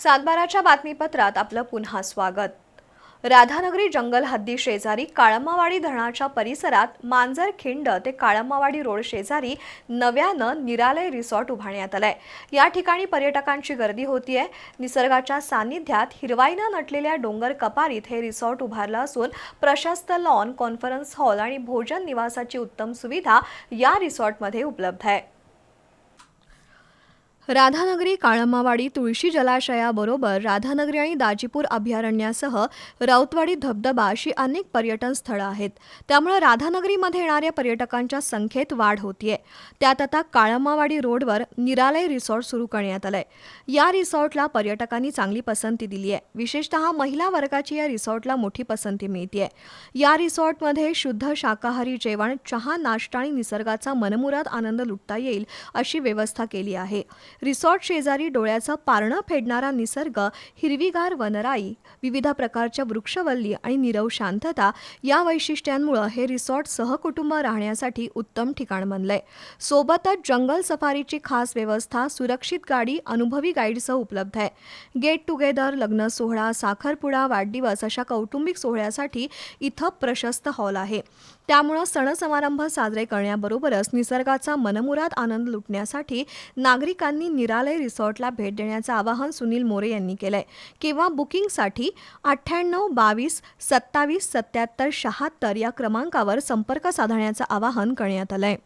सातबाराच्या बातमीपत्रात आपलं पुन्हा स्वागत. राधानगरी जंगल हद्दी शेजारी काळंबावाडी धरणाच्या परिसरात मांजर खिंड ते काळंबावाडी रोड शेजारी नव्यानं निरालय रिसॉर्ट उभारण्यात आलंय. या ठिकाणी पर्यटकांची गर्दी होतीये. निसर्गाच्या सानिध्यात हिरवाईनं नटलेल्या डोंगर कपारीत हे रिसॉर्ट उभारलं असून प्रशस्त लॉन कॉन्फरन्स हॉल आणि भोजन निवासाची उत्तम सुविधा या रिसॉर्टमध्ये उपलब्ध आहे. राधानगरी काळमावाडी तुळशी जलाशयाबरोबर राधानगरी आणि दाजीपूर अभयारण्यासह राऊतवाडी धबधबा अशी अनेक पर्यटन स्थळं आहेत. त्यामुळे राधानगरीमध्ये येणाऱ्या पर्यटकांच्या संख्येत वाढ होतीये. त्यात आता काळमावाडी रोडवर निरालय रिसॉर्ट सुरू करण्यात आलंय. या रिसॉर्टला पर्यटकांनी चांगली पसंती दिली आहे विशेषतः महिला वर्गाची या रिसॉर्टला मोठी पसंती मिळते या रिसॉर्टमध्ये शुद्ध शाकाहारी जेवण चहा नाश्ता आणि निसर्गाचा मनमुराद आनंद लुटता येईल अशी व्यवस्था केली आहे. रिसॉर्ट शेजारी डोळ्याचं पारणं फेडणारा निसर्ग हिरवीगार वनराई विविध प्रकारच्या वृक्षवल्ली आणि निरव शांतता या वैशिष्ट्यांमुळं हे रिसॉर्ट सहकुटुंब राहण्यासाठी उत्तम ठिकाण बनलंय. सोबतच जंगल सफारीची खास व्यवस्था सुरक्षित गाडी अनुभवी गाईडसह उपलब्ध आहे. गेट टुगेदर लग्न सोहळा साखरपुडा वाढदिवस अशा कौटुंबिक सोहळ्यासाठी इथं प्रशस्त हॉल आहे. त्यामुळं सण समारंभ साजरे करण्याबरोबरच निसर्गाचा मनमुराद आनंद लुटण्यासाठी नागरिकांनी निरालय रिसॉर्टला भेट देण्याचं आवाहन सुनील मोरे यांनी केलंय. किंवा बुकिंगसाठी अठ्ठ्याण्णव बावीस सत्तावीस सत्याहत्तर शहात्तर या क्रमांकावर संपर्क साधण्याचं आवाहन करण्यात आलंय.